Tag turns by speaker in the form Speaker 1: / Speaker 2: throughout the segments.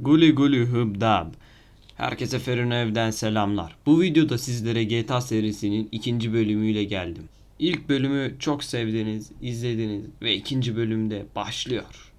Speaker 1: Guli guli hıbdab. Herkese Ferun Ev'den selamlar. Bu videoda sizlere GTA serisinin ikinci bölümüyle geldim. İlk bölümü çok sevdiniz, izlediniz ve ikinci bölümde başlıyor.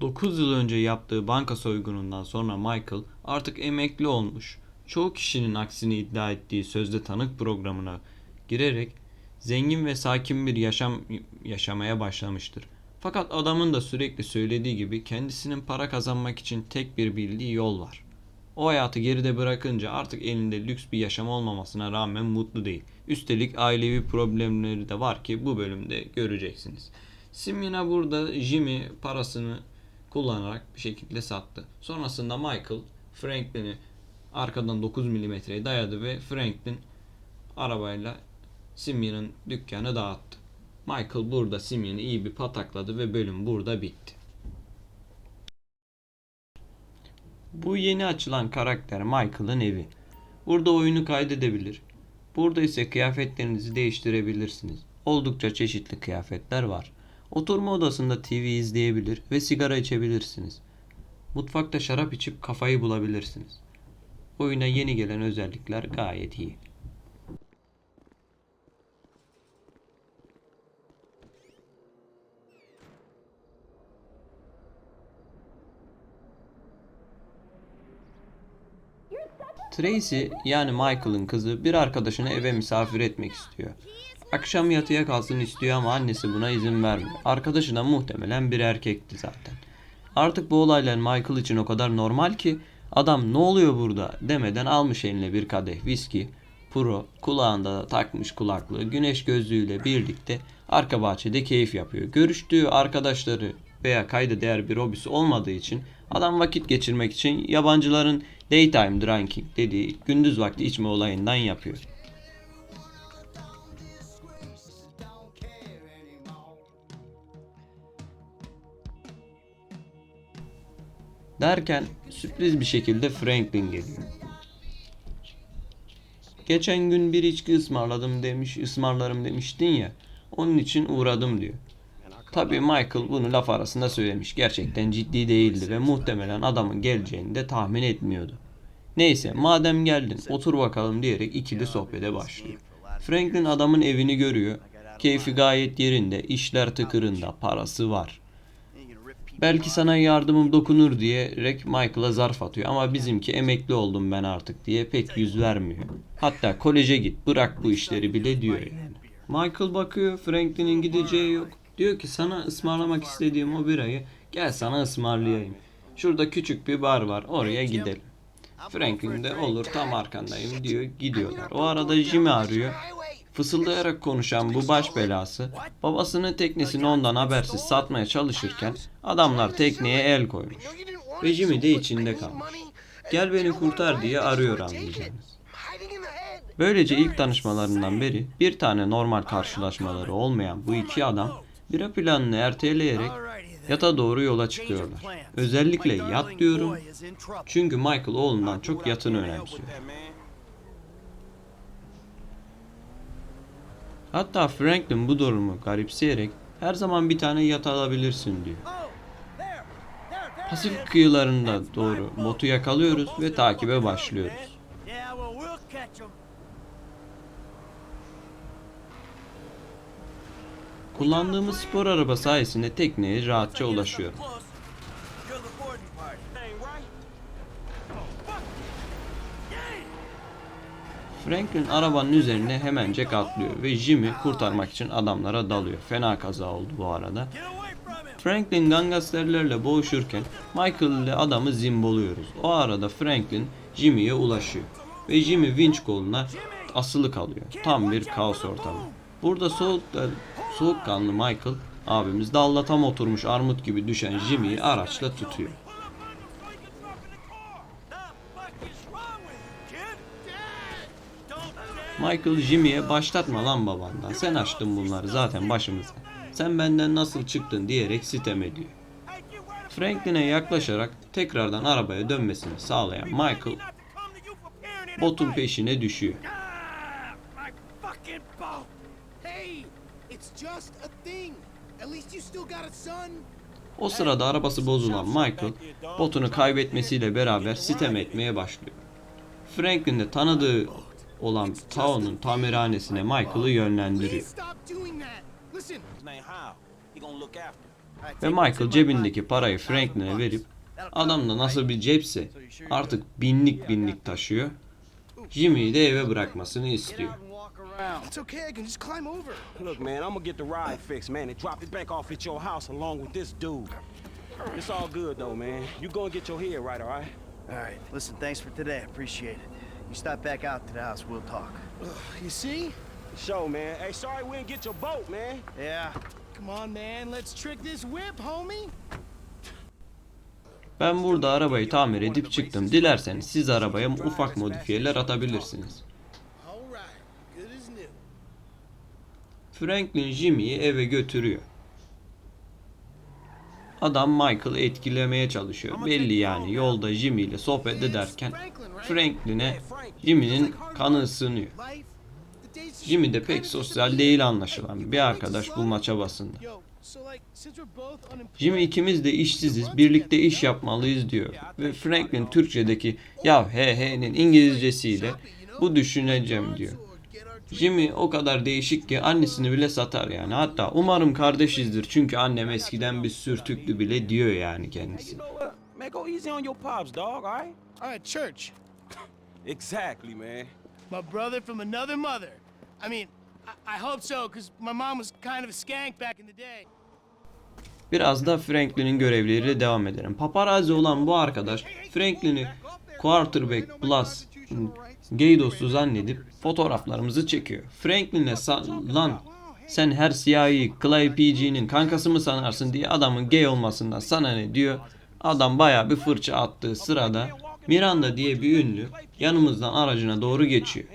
Speaker 1: 9 yıl önce yaptığı banka soygunundan sonra Michael artık emekli olmuş. Çoğu kişinin aksini iddia ettiği sözde tanık programına girerek zengin ve sakin bir yaşam yaşamaya başlamıştır. Fakat adamın da sürekli söylediği gibi kendisinin para kazanmak için tek bir bildiği yol var. O hayatı geride bırakınca artık elinde lüks bir yaşam olmamasına rağmen mutlu değil. Üstelik ailevi problemleri de var ki bu bölümde göreceksiniz. Simina burada Jimmy parasını kullanarak bir şekilde sattı. Sonrasında Michael Franklin'i arkadan 9 milimetreye dayadı ve Franklin arabayla Simeon'ın dükkanı dağıttı. Michael burada Simeon'ı iyi bir patakladı ve bölüm burada bitti. Bu yeni açılan karakter Michael'ın evi. Burada oyunu kaydedebilir. Burada ise kıyafetlerinizi değiştirebilirsiniz. Oldukça çeşitli kıyafetler var. Oturma odasında TV izleyebilir ve sigara içebilirsiniz. Mutfakta şarap içip kafayı bulabilirsiniz. Oyuna yeni gelen özellikler gayet iyi. Tracy yani Michael'ın kızı bir arkadaşını eve misafir etmek istiyor. Akşam yatıya kalsın istiyor ama annesi buna izin vermiyor. Arkadaşı da muhtemelen bir erkekti zaten. Artık bu olaylar Michael için o kadar normal ki adam ne oluyor burada demeden almış eline bir kadeh viski, puro, kulağında da takmış kulaklığı, güneş gözlüğüyle birlikte arka bahçede keyif yapıyor. Görüştüğü arkadaşları veya kayda değer bir hobisi olmadığı için adam vakit geçirmek için yabancıların daytime drinking dediği gündüz vakti içme olayından yapıyor. Derken sürpriz bir şekilde Franklin geliyor. Geçen gün bir içki ısmarladım demiş, ısmarlarım demiştin ya. Onun için uğradım diyor. Tabii Michael bunu laf arasında söylemiş. Gerçekten ciddi değildi ve muhtemelen adamın geleceğini de tahmin etmiyordu. Neyse madem geldin otur bakalım diyerek ikili sohbete başlıyor. Franklin adamın evini görüyor. Keyfi gayet yerinde, işler tıkırında, parası var. Belki sana yardımım dokunur diyerek Michael'a zarf atıyor ama bizimki emekli oldum ben artık diye pek yüz vermiyor. Hatta koleje git bırak bu işleri bile diyor yani. Michael bakıyor Franklin'in gideceği yok. Diyor ki sana ısmarlamak istediğim o birayı gel sana ısmarlayayım. Şurada küçük bir bar var oraya gidelim. Franklin de olur tam arkandayım diyor gidiyorlar. O arada Jimmy arıyor. Fısıldayarak konuşan bu baş belası babasının teknesini ondan habersiz satmaya çalışırken adamlar tekneye el koymuş. Ve Jimmy de içinde kalmış. Gel beni kurtar diye arıyor anlayacağınız. Böylece ilk tanışmalarından beri bir tane normal karşılaşmaları olmayan bu iki adam bira planını erteleyerek yata doğru yola çıkıyorlar. Özellikle yat diyorum çünkü Michael oğlundan çok yatını önemsiyor. Hatta Franklin bu durumu garipseyerek her zaman bir tane yat alabilirsin diyor. Pasifik kıyılarında doğru botu yakalıyoruz ve takibe başlıyoruz.
Speaker 2: Yeah, well, we'll catch 'em.
Speaker 1: Kullandığımız spor araba sayesinde tekneye rahatça.
Speaker 2: Yay!
Speaker 1: Franklin arabanın üzerine hemencek atlıyor ve Jimmy kurtarmak için adamlara dalıyor. Fena kaza oldu bu arada. Franklin gangsterlerle boğuşurken Michael ile adamı zimboluyoruz. O arada Franklin Jimmy'ye ulaşıyor. Ve Jimmy vinç koluna asılı kalıyor. Tam bir kaos ortamı. Burada soğuk, soğukkanlı Michael abimiz dalla tam oturmuş armut gibi düşen Jimmy'yi araçla tutuyor. Michael Jimmy'ye başlatma lan babandan. Sen açtın bunları zaten başımıza. Sen benden nasıl çıktın diyerek sitem ediyor. Franklin'e yaklaşarak tekrardan arabaya dönmesini sağlayan Michael botun peşine düşüyor.
Speaker 2: Ah, my fucking boat!
Speaker 3: Hey, it's just a thing. At least you still got a son.
Speaker 1: O sırada arabası bozulan Michael, botunu kaybetmesiyle beraber sitem etmeye başlıyor. Franklin de tanıdığı olan Tao'nun tamirhanesine Michael'ı yönlendiriyor. Ve Michael cebindeki parayı Franklin'e verip adam da nasıl bir cepse artık binlik binlik taşıyor. Jimmy'yi de eve bırakmasını istiyor.
Speaker 2: It's okay. I can just climb over.
Speaker 3: Look, man, I'm gonna get the ride fixed, man, and drop it back off at your house along with this dude. It's all good though, man. You go and get your head right, all right?
Speaker 4: All right, listen, thanks for today. I appreciate it. You stop back out to the house, we'll talk.
Speaker 2: You see?
Speaker 3: Show, man. Hey, sorry we didn't get your boat, man.
Speaker 4: Yeah,
Speaker 2: Come on, man. Let's trick this whip, homie.
Speaker 1: Ben burada arabayı tamir edip çıktım. Dilerseniz siz arabaya ufak modifiyeler atabilirsiniz.
Speaker 2: All right. Good as new.
Speaker 1: Franklin Jimmy'yi eve götürüyor. Adam Michael'ı etkilemeye çalışıyor. Belli yani yolda Jimmy ile sohbet ederken Franklin'e Jimmy'nin kanı ısınıyor. Jimmy de pek sosyal değil anlaşılan bir arkadaş bulma çabasında. Jimmy ikimiz de işsiziz, birlikte iş yapmalıyız diyor. Ve Franklin Türkçedeki ya he he'nin İngilizcesiyle bu düşüneceğim diyor. Jimmy o kadar değişik ki annesini bile satar yani. Hatta umarım kardeşizdir çünkü annem eskiden bir sürtüklü bile diyor yani kendisi.
Speaker 3: You know what? Man, go easy on your pops, dog, all right?
Speaker 2: All right, church.
Speaker 3: Exactly, man.
Speaker 2: My brother from another mother. I mean, I, I hope so, because my mom was kind of a skank back in the day.
Speaker 1: Biraz da Franklin'in görevleriyle devam edelim. Paparazzi olan bu arkadaş Franklin'i quarterback plus gay dostu zannedip fotoğraflarımızı çekiyor. Franklin'le sa- lan sen her siyahi Clay PG'nin kankası mı sanarsın diye adamın gay olmasından sana ne diyor. Adam baya bir fırça attığı sırada Miranda diye bir ünlü yanımızdan aracına doğru geçiyor.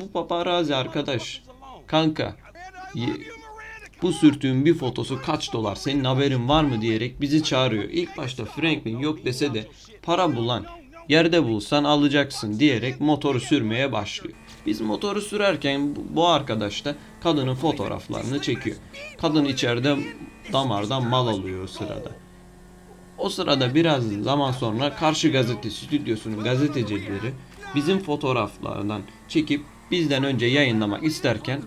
Speaker 1: Bu paparazzi arkadaş kanka bu sürtüğün bir fotosu kaç dolar senin haberin var mı diyerek bizi çağırıyor. İlk başta Franklin yok dese de para bulan yerde bulsan alacaksın diyerek motoru sürmeye başlıyor. Biz motoru sürerken bu- arkadaş da kadının fotoğraflarını çekiyor. Kadın içeride damardan mal alıyor o sırada. O sırada biraz zaman sonra karşı gazete stüdyosunun gazetecileri bizim fotoğraflardan çekip bizden önce yayınlamak isterken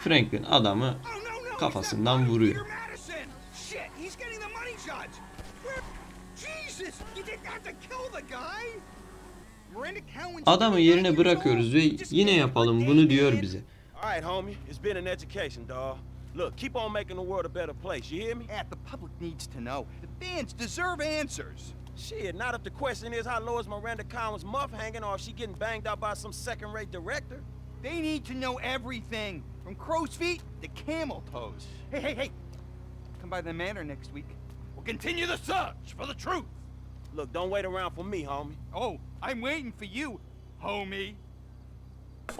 Speaker 1: Franklin adamı kafasından vuruyor. Adamı yerine bırakıyoruz ve yine yapalım bunu diyor bize.
Speaker 3: All right, homie. It's been an education, dog. Look, keep on making the world a better place. You hear me?
Speaker 4: yeah, the public needs to know. The fans deserve answers.
Speaker 3: Shit, not if the question is how low is Miranda Collins' muff hanging or if she getting banged out by some second-rate director.
Speaker 4: They need to know everything, from crow's feet to camel toes. Hey, hey, hey! Come by the manor next week. We'll continue the search for the truth.
Speaker 3: Look, don't wait around for me, homie.
Speaker 4: Oh, I'm waiting for you, homie.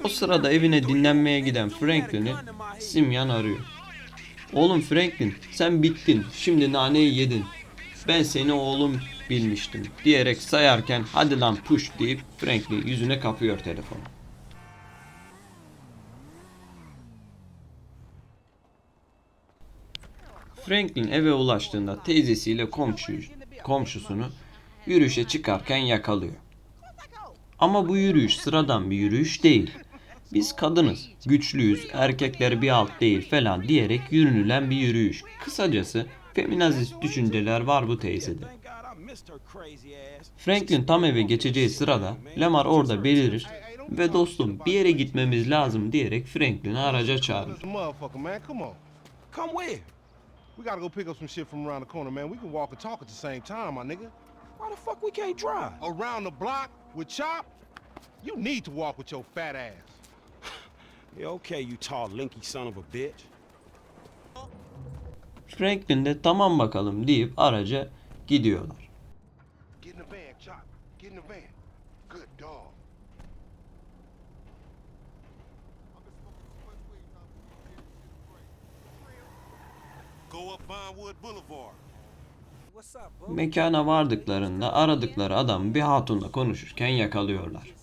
Speaker 1: O sırada evine dinlenmeye giden Franklin'i Simyan arıyor. Oğlum Franklin sen bittin şimdi naneyi yedin. Ben seni oğlum bilmiştim diyerek sayarken hadi lan push deyip Franklin yüzüne kapıyor telefonu. Franklin eve ulaştığında teyzesiyle komşu, komşusunu yürüyüşe çıkarken yakalıyor. Ama bu yürüyüş sıradan bir yürüyüş değil. Biz kadınız, güçlüyüz, erkekler bir alt değil falan diyerek yürünülen bir yürüyüş. Kısacası feminazist düşünceler var bu teyzede. Franklin tam eve geçeceği sırada Lamar orada belirir ve dostum bir yere gitmemiz lazım diyerek Franklin'i araca çağırır.
Speaker 3: Why the fuck we can't drive?
Speaker 5: Around the block with Chop, you need to walk with your fat ass.
Speaker 3: Yeah, okay, you tall, linky son of a bitch.
Speaker 1: Franklin de tamam bakalım deyip araca gidiyorlar.
Speaker 5: Get in the van, Chop. Get in the van. Good dog. Go up Vinewood Boulevard.
Speaker 1: Mekana vardıklarında aradıkları adam bir hatunla konuşurken yakalıyorlar.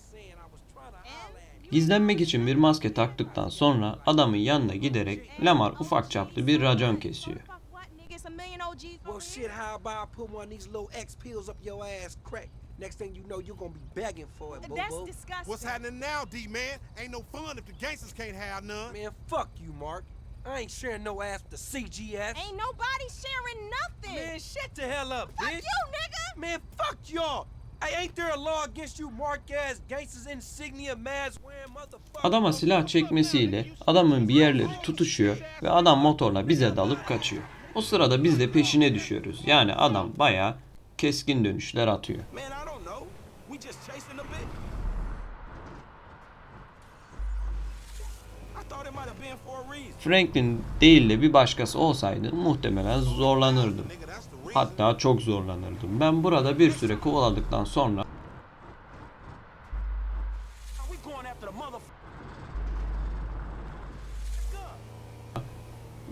Speaker 1: Gizlenmek için bir maske taktıktan sonra adamın yanına giderek Lamar ufak çaplı bir racon kesiyor.
Speaker 6: Next thing you know, you're gonna be begging for it, boo
Speaker 7: That's
Speaker 6: boo.
Speaker 7: disgusting.
Speaker 5: What's happening now, D-man? Ain't no fun if the gangsters can't have none.
Speaker 6: Man, fuck you, Mark. I ain't sharing no ass with the CGS.
Speaker 7: Ain't nobody sharing nothing.
Speaker 6: Man, shut the hell up,
Speaker 7: Fuck
Speaker 6: bitch.
Speaker 7: you, nigga.
Speaker 6: Man, fuck y'all. Hey, ain't there a law against you mark ass gangsters insignia mask wearing motherfuckers?
Speaker 1: Adama silah çekmesiyle adamın bir yerleri tutuşuyor ve adam motorla bize dalıp kaçıyor. O sırada biz de peşine düşüyoruz. Yani adam bayağı keskin dönüşler atıyor.
Speaker 3: Man, I don't know. We just chasing a bit. I thought it might have been for a reason.
Speaker 1: Franklin değil de bir başkası olsaydı muhtemelen zorlanırdım. Hatta çok zorlanırdım. Ben burada bir süre kovaladıktan sonra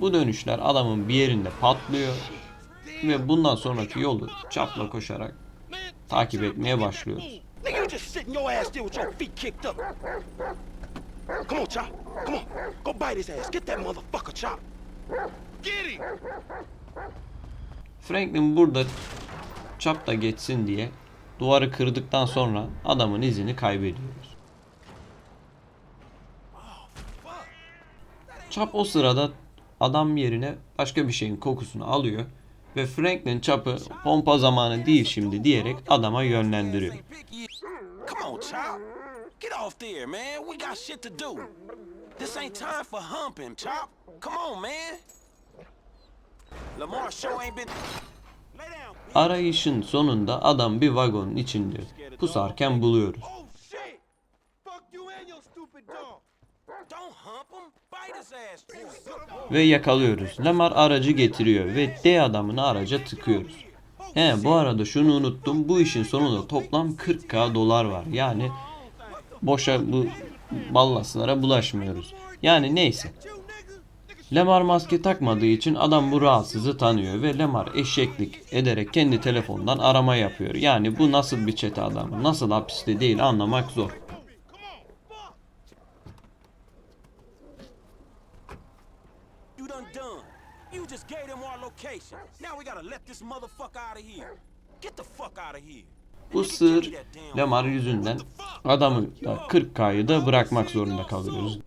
Speaker 1: bu dönüşler adamın bir yerinde patlıyor ve bundan sonraki yolu çapla koşarak takip etmeye başlıyoruz.
Speaker 3: Come on, Chop. Come on. Go bite his ass. Get that motherfucker, Chop.
Speaker 5: Get him!
Speaker 1: Franklin burada çap da geçsin diye duvarı kırdıktan sonra adamın izini kaybediyoruz. Çap o sırada adam yerine başka bir şeyin kokusunu alıyor ve Franklin çapı pompa zamanı değil şimdi diyerek adama yönlendiriyor.
Speaker 3: Come on, Chop. Get off there, man. We got shit to do. This ain't time for humping, Chop. Come on, man. Lamar show ain't been.
Speaker 1: Arayışın sonunda adam bir vagonun içinde pusarken buluyoruz.
Speaker 3: Oh
Speaker 1: ve yakalıyoruz. Lamar aracı getiriyor ve D adamını araca tıkıyoruz. He bu arada şunu unuttum. Bu işin sonunda toplam 40k dolar var. Yani boşa bu ballaslara bulaşmıyoruz. Yani neyse. Lemar maske takmadığı için adam bu rahatsızı tanıyor ve Lemar eşeklik ederek kendi telefondan arama yapıyor. Yani bu nasıl bir çete adamı, nasıl hapiste değil anlamak zor. Bu sığır Lemar yüzünden adamı da 40k'yı da bırakmak zorunda kalıyoruz.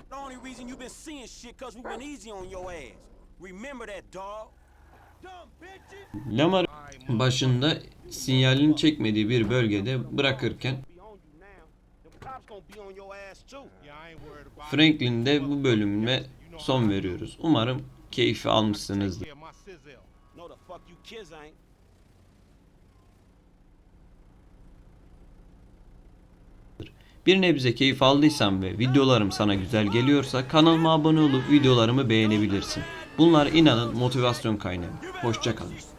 Speaker 1: Lamar başında sinyalini çekmediği bir bölgede bırakırken. Franklin de bu bölümüne son veriyoruz. Umarım keyfi almışsınızdır.
Speaker 5: Yeah, my sizzle.
Speaker 3: No, the fuck you kids ain't.
Speaker 1: Bir nebze keyif aldıysan ve videolarım sana güzel geliyorsa kanalıma abone olup videolarımı beğenebilirsin. Bunlar inanın motivasyon kaynağı. Hoşçakalın.